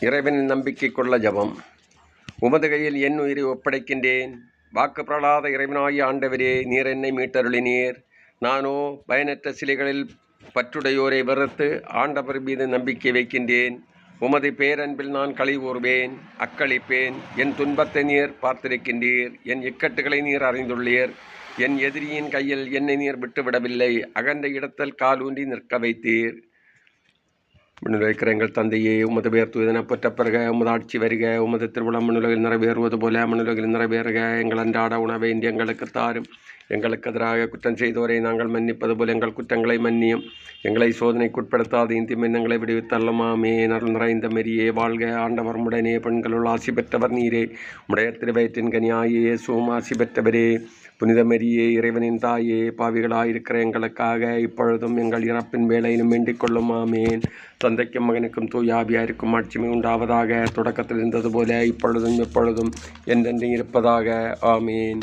இறைவனின் கொள்ள ஜெபம். உமது கையில் என் உயிரை ஒப்படைக்கின்றேன். வாக்கு பிரலாத இறைவனாகிய ஆண்டவரே நீர் என்னை மீட்டருளினீர். நானோ பயனற்ற சிலைகளில் பற்றுடையோரை வெறுத்து ஆண்டவர் மீது நம்பிக்கை வைக்கின்றேன். உமது பேரன்பில் நான் களி கூறுவேன் அக்களிப்பேன். என் துன்பத்தை நீர் பார்த்திருக்கின்றீர். என் இக்கட்டுகளை நீர் அறிந்துள்ளீர். என் எதிரியின் கையில் என்னை நீர் விட்டுவிடவில்லை. அகன்ற இடத்தில் காலூன்றி நிற்க வைத்தீர். மண்ணில் எங்கள் தந்தையே உமது பேர் தூதன பெற்ற பிறக உமது ஆட்சி வருக உமது திருவிழா மண்ணுலகில் நிறைவேறுவது போல மண்ணுலகில் நிறைவேறுக. எங்கள் அன்றாட உணவை இன்றி எங்களுக்கு தாரும். எங்களுக்கு எதிராக குற்றம் செய்தோரை நாங்கள் மன்னிப்பது போல எங்கள் குற்றங்களை மன்னியும். எங்களை சோதனைக்குட்படுத்தாது இந்தி மின்னங்களை விடுவித்தள்ளமாமே நல் நிறைந்த மெரியே வாழ்க ஆண்டவர். உடனே பெண்களுள் ஆசி பெற்றவர் நீரே. உடைய திருவயிற்றின் கனியாயே சோம் ஆசி பெற்றவரே. புனித மெரியே இறைவனின் தாயே பாவிகளாயிருக்கிற எங்களுக்காக இப்பொழுதும் எங்கள் இறப்பின் வேலையிலும் வேண்டிக் கொள்ளுமாமேன் தந்தைக்கும் மகனுக்கும் தூயாபியாருக்கும் ஆட்சிமை உண்டாவதாக தொடக்கத்தில் இருந்தது போல இப்பொழுதும் எப்பொழுதும் என்றென்றும் இருப்பதாக. ஆமீன்.